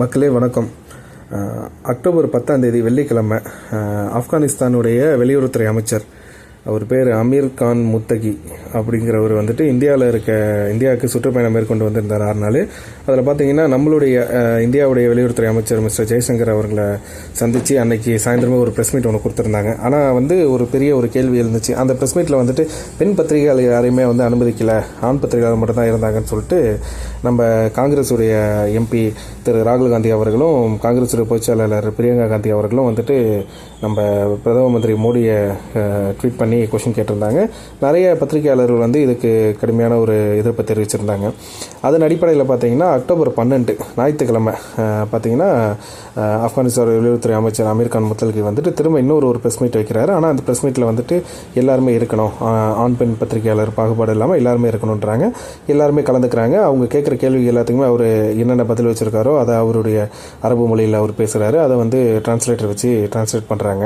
மக்களே வணக்கம். அக்டோபர் பத்தாம் தேதி வெள்ளிக்கிழமை ஆப்கானிஸ்தானுடைய வெளியுறவுத்துறை அமைச்சர் அவர் பேர் அமீர் கான் முத்தகி அப்படிங்கிறவர் வந்துட்டு இந்தியாவில் இருக்க இந்தியாவுக்கு சுற்றுப்பயணம் மேற்கொண்டு வந்திருந்தார் ஆறு நாள். அதில் பார்த்தீங்கன்னா நம்மளுடைய இந்தியாவுடைய வெளியுறவுத்துறை அமைச்சர் மிஸ்டர் ஜெய்சங்கர் அவர்களை சந்தித்து அன்னைக்கு சாயந்தரமே ஒரு ப்ரெஸ் மீட் ஒன்று கொடுத்துருந்தாங்க. ஆனால் வந்து ஒரு பெரிய ஒரு கேள்வி இருந்துச்சு அந்த ப்ரெஸ் மீட்டில் வந்துட்டு பெண் பத்திரிகையாளர் யாரையுமே வந்து அனுமதிக்கல. ஆண் பத்திரிகையாளர் மட்டும்தான் இருந்தாங்கன்னு சொல்லிட்டு நம்ம காங்கிரஸுடைய எம்பி திரு ராகுல் காந்தி அவர்களும் காங்கிரஸுடைய பொதுச் செயலாளர் பிரியங்கா காந்தி அவர்களும் வந்துட்டு நம்ம பிரதம மந்திரி மோடியை ட்வீட் பண்ணி கொஷின் கேட்டிருந்தாங்க. நிறைய பத்திரிகையாளர்கள் வந்து இதுக்கு கடுமையான ஒரு எதிர்ப்பை தெரிவிச்சிருந்தாங்க. அதன் அடிப்படையில் பார்த்தீங்கன்னா அக்டோபர் பன்னெண்டு ஞாயிற்றுக்கிழமை பார்த்தீங்கன்னா ஆப்கானிஸ்தான் வெளியுறவுத்துறை அமைச்சர் அமீர் கான் முத்தல்கி வந்துட்டு திரும்ப இன்னொரு ஒரு ப்ரெஸ் மீட் வைக்கிறாரு. ஆனால் அந்த ப்ரெஸ் மீட்டில் வந்துட்டு எல்லாருமே இருக்கணும். ஆண் பெண் பத்திரிகையாளர் பாகுபாடு இல்லாமல் எல்லாருமே இருக்கணுன்றாங்க எல்லாருமே கலந்துக்கிறாங்க. அவங்க கேட்குற கேள்வி எல்லாத்துக்குமே அவர் என்னென்ன பதில் வச்சிருக்காரோ அதை அவருடைய அரபு மொழியில் அவர் பேசுகிறாரு அதை வந்து டிரான்ஸ்லேட்டர் வச்சு டிரான்ஸ்லேட் பண்ணுறாங்க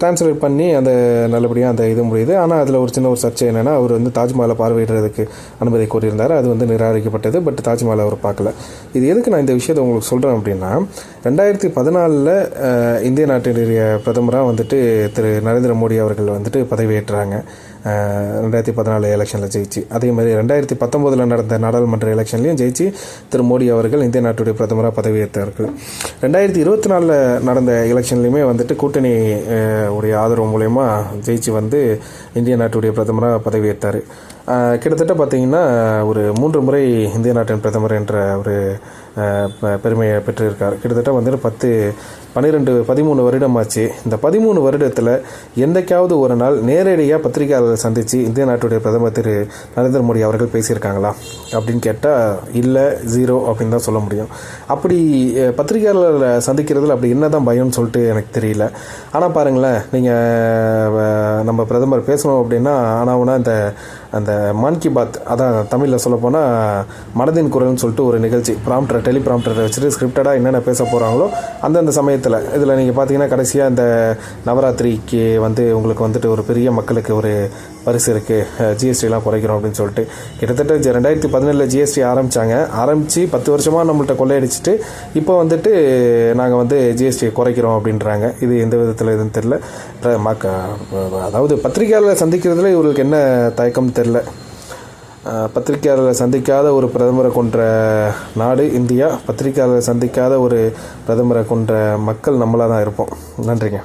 டிரான்ஸ்லேட் பண்ணி அந்த நல்லபடியாக அந்த இது முடியுது. ஆனால் அதில் ஒரு சின்ன ஒரு சர்ச்சை என்னென்னா அவர் வந்து தாஜ்மஹாலை பார்வையிடுறதுக்கு அனுமதி கோரியிருந்தார். அது வந்து நிராகரிக்கப்பட்டது. பட் தாஜ்மஹாலை அவர் பார்க்கல. இது எதுக்கு நான் இந்த விஷயத்தை உங்களுக்கு சொல்கிறேன் அப்படின்னா ரெண்டாயிரத்தி பதினாலில் இந்திய நாட்டினுடைய பிரதமராக வந்துட்டு திரு நரேந்திர மோடி அவர்கள் வந்துட்டு பதவியேற்றாங்க. ரெண்டாயிரத்தி பதினாலு எலெக்ஷனில் ஜெயிச்சு. அதே மாதிரி ரெண்டாயிரத்தி பத்தொம்போதில் நடந்த நாடாளுமன்ற எலெக்ஷன்லையும் ஜெயிச்சு திரு மோடி அவர்கள் இந்திய நாட்டுடைய பிரதமராக பதவியேற்றார்கள். ரெண்டாயிரத்தி இருபத்தி நாலில் நடந்த எலெக்ஷன்லையுமே வந்துட்டு கூட்டணி உடைய ஆதரவு மூலயமா ஜெயிச்சு வந்து இந்திய நாட்டுடைய பிரதமராக பதவியேற்றார். கிட்டத்தட்ட பார்த்தீங்கன்னா ஒரு மூன்று முறை இந்திய நாட்டின் பிரதமர் என்ற ஒரு பெருமையை பெற்றிருக்கார். கிட்டத்தட்ட வந்துட்டு பத்து பன்னிரெண்டு பதிமூணு வருடமாச்சு இந்த பதிமூணு வருடத்தில் என்றைக்காவது ஒரு நாள் நேரடியாக பத்திரிகையாளர்கள் சந்தித்து இந்திய நாட்டுடைய பிரதமர் திரு நரேந்திர மோடி அவர்கள் பேசியிருக்காங்களா அப்படின்னு கேட்டால் இல்லை ஜீரோ அப்படின்னு தான் சொல்ல முடியும். அப்படி அஹ், பத்திரிகையாளர்களை சந்திக்கிறதுல அப்படி என்ன தான் பயம்னு சொல்லிட்டு எனக்கு தெரியல. ஆனால் பாருங்களேன் நீங்கள் நம்ம பிரதமர் பேசணும் அப்படின்னா ஆனால் இந்த அந்த மான் கி பாத் அதான் தமிழில் சொல்லப்போனால் மனதின் குரல்னு சொல்லிட்டு ஒரு நிகழ்ச்சி ப்ராம்ப்டர் டெலிப்ராம்ப்டரை வச்சுட்டு ஸ்கிரிப்டடாக என்னென்ன பேச போகிறாங்களோ அந்தந்த சமயத்தில். இதில் நீங்கள் பார்த்தீங்கன்னா கடைசியாக இந்த நவராத்திரிக்கு வந்து உங்களுக்கு வந்துட்டு ஒரு பெரிய மக்களுக்கு ஒரு பரிசு இருக்குது ஜிஎஸ்டிலாம் குறைக்கிறோம் அப்படின்னு சொல்லிட்டு. கிட்டத்தட்ட ரெண்டாயிரத்தி பதினேழில் ஜிஎஸ்டி ஆரம்பித்தாங்க ஆரம்பித்து பத்து வருஷமாக நம்மள்ட்ட கொள்ளையடிச்சிட்டு இப்போ வந்துட்டு நாங்கள் வந்து ஜிஎஸ்டியை குறைக்கிறோம் அப்படின்றாங்க. இது எந்த விதத்தில் எதுன்னு தெரில மக்க அதாவது பத்திரிகையாளர் சந்திக்கிறதுல இவர்களுக்கு என்ன தயக்கம் தெரில அஹ், பத்திரிகையாளரை சந்திக்காத ஒரு பிரதமரை கொன்ற நாடு இந்தியா பத்திரிகையாளரை சந்திக்காத ஒரு பிரதமரை கொன்ற மக்கள் நம்மளாக தான் இருப்போம். நன்றிங்க.